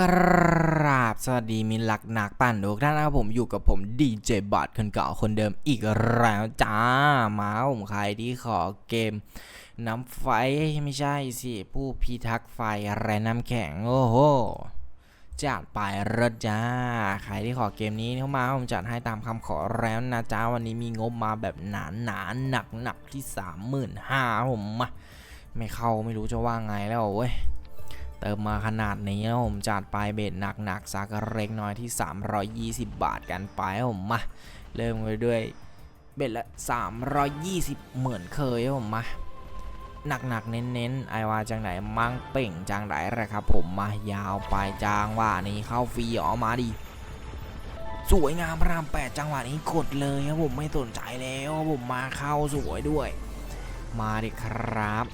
กราบสวัสดีมินหลักหนักปั่นทุกท่านนะครับผมอยู่กับผมดีเจบัตคนเก่าคนเดิมอีกแล้วจ้ามาผมใครที่ขอเกมน้ำไฟไม่ใช่สิ ผู้พิทักษ์ไฟอะไรน้ำแข็ง โอ้โหจัดไปเรดจ้า ใครที่ขอเกมนี้เข้ามาผมจัดให้ตามคำขอแล้วนะจ้าวันนี้มีงบมาแบบหนาหนาหนักหนักที่สามหมื่นห้าผมมาไม่เข้าไม่รู้จะว่าไงแล้วเว้ย เติมมาขนาดนี้นะผมจัดไปเบ็ดหนักๆสักเล็กน้อยที่ 320 บาทกันไปผมมาเริ่มไปด้วยเบ็ดละ 320 เหมือนเคยผมมาหนักๆเน้นๆไอวาจังไหนมั่งเป่งจังไหนแหละครับ ผมมายาวไปจางว่านี้เข้าฟรีออกมาดิสวยงามพระรามแปดจังหวะนี้กดเลยครับผมไม่สนใจแล้วผมมาเข้าสวยด้วย มาดิครับ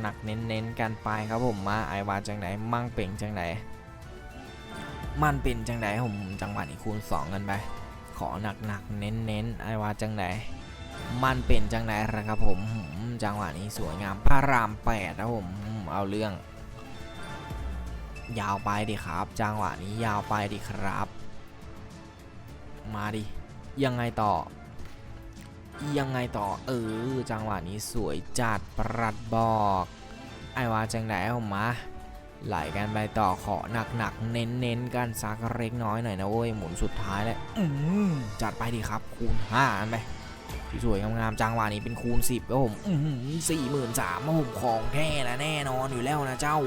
หนักๆเน้นๆกันไปครับผมมาไอวาจังไหนมั่งเป่งจังไหนมันเป็นจังไหนผมจังหวะนี้คูณ 2 กันไป ขอหนักๆเน้นๆไอวาจังไหนมันเป็นจังไหนละครับผมจังหวะนี้สวยงามพระรามแปดนะผมเอาเรื่อง ยาวไปดิครับ จังหวะนี้ยาวไปดิครับ มาดิยังไงต่อ ยังไงต่อเออ จังหวะนี้สวยจัดปรัดบอก ไอว่าจังไหนผมมาไหลกันไปต่อขอหนักๆ เน้นๆกันสักเล็กน้อยหน่อยนะโว้ยหมุนสุดท้ายแล้วจัดไปดิครับ คูณ5กันไปสวยๆงามๆจังหวะนี้เป็นคูณ10ครับผมสี่หมื่นสามผมของแท้และแน่นอนอยู่แล้วนะเจ้า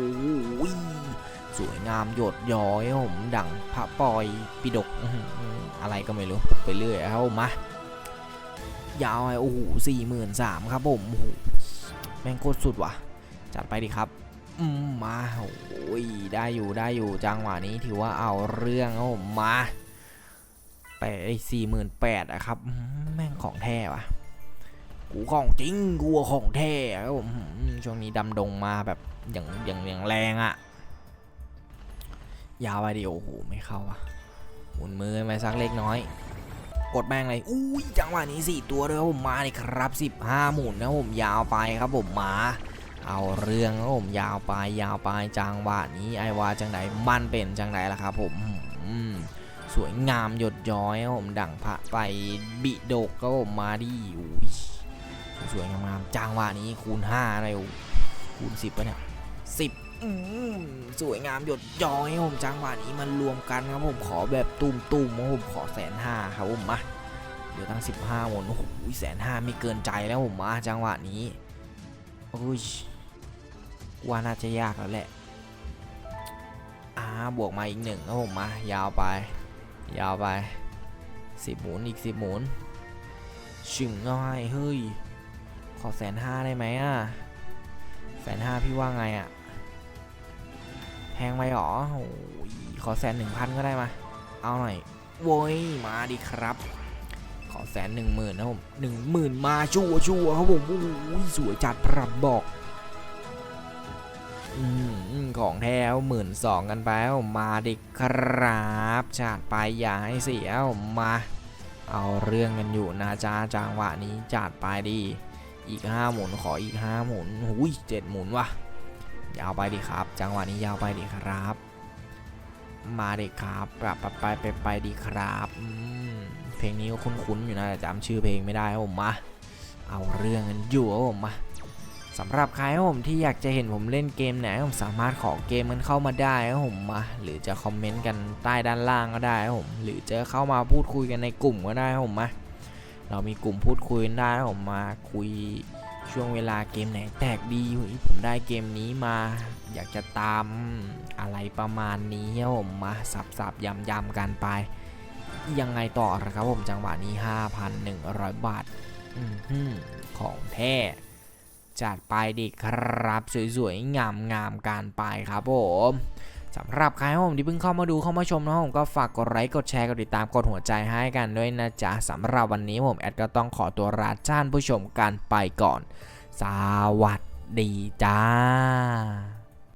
สวยงามหยดย้อยผมดังพระปอยปิดกอะไรก็ไม่รู้ไปเรื่อยครับผมมา ยาวไอ้โอ้โหสี่หมื่นสามครับผมโอ้โหแม่งโคตรสุดว่ะ จัดไปดิครับอืมมาโอ้ยได้อยู่ได้อยู่จังหวะนี้ถือว่าเอาเรื่องครับผมมาไปสี่หมื่นแปดอะครับแม่งของแท้ว่ะกูของจริงกูของแท้ครับผมช่วงนี้ดำดงมาแบบอย่างอย่างอย่างแรงอะยาวไปดิโอ้โหไม่เข้าอะหมุนมือไปสักเล็กน้อย กดแม่งเลยอุ้ยจังหวะนี้ 4 ตัวเลยครับผมมาเลยครับ 15 หมุนนะผมยาวไปครับผมมาเอาเรื่องครับผมยาวไปยาวไปจังหวะนี้ไอวาจังไหนมันเป็นจังไหนล่ะครับผมสวยงามหยดย้อยครับผมดั่งพระไปบิดกครับผมมาดิอุ้ยสวยงามจังหวะนี้คูณ5เลยคูณ 10ปะเนี่ย10 สวยงามหยดย้อยผมจังหวะนี้มันรวมกันครับผมขอแบบตุ่มๆครับผมขอแสนห้าครับผมมาเหลือตั้ง15หมดโอ้โหแสนห้าไม่เกินใจแล้วผมมาจังหวะนี้โอ้ยว่าน่าจะยากแล้วแหละอ่าบวกมาอีกหนึ่งครับผมมายาวไป ยาวไปสิบหมุนอีกสิบหมุนชึงง่ายเฮ้ยขอแสนห้าได้ไหมอะแสนห้าพี่ว่าไงอะ แพงไปหรอโอ้ยขอแสนหนึ่งพันก็ได้มา เอาหน่อย โว้ย มาดิครับ ขอแสนหนึ่งหมื่นนะผมหนึ่งหมื่นมาชัวชัวครับผมโอ้ยสวยจัดปรับบอกอืมของแท้หมื่นสองกันไปมาดิครับจัดไปอย่าให้เสียมาเอาเรื่องกันอยู่นะจ้าจังหวะนี้จัดไปดี อีกห้าหมุนขออีกห้าหมุนหุยเจ็ดหมุนว่ะ ยาวไปดิครับ จังหวะนี้ยาวไปดิครับ มาดิครับปรับไปไปไปดีครับเพลงนี้ก็คุ้นๆอยู่นะแต่จำชื่อเพลงไม่ได้ครับผมมาเอาเรื่องกันอยู่ครับผมมาสำหรับใครครับผมที่อยากจะเห็นผมเล่นเกมไหนผมสามารถขอเกมมันเข้ามาได้ครับผมมาหรือจะคอมเมนต์กันใต้ด้านล่างก็ได้ครับผมหรือจะเข้ามาพูดคุยกันในกลุ่มก็ได้ครับผมมาเรามีกลุ่มพูดคุยกันได้ครับผมมาคุย ช่วงเวลาเกมไหนแตกดีเฮ้ยผมได้เกมนี้มา อยากจะตามอะไรประมาณนี้ครับผมมาสับๆยำๆกันไป ยังไงต่อครับผมจังหวะนี้ 5,100 บาทอื้อหือของแท้จัดไปดิครับ สวยๆงามๆการไปครับผม สำหรับใครผมที่เพิ่งเข้ามาดูเข้ามาชมนะผมก็ฝากกดไลค์กดแชร์กดติดตามกดหัวใจให้กันด้วยนะจ๊ะสำหรับวันนี้ผมแอดก็ต้องขอตัวลาจ้านผู้ชมกันไปก่อน สวัสดีจ้า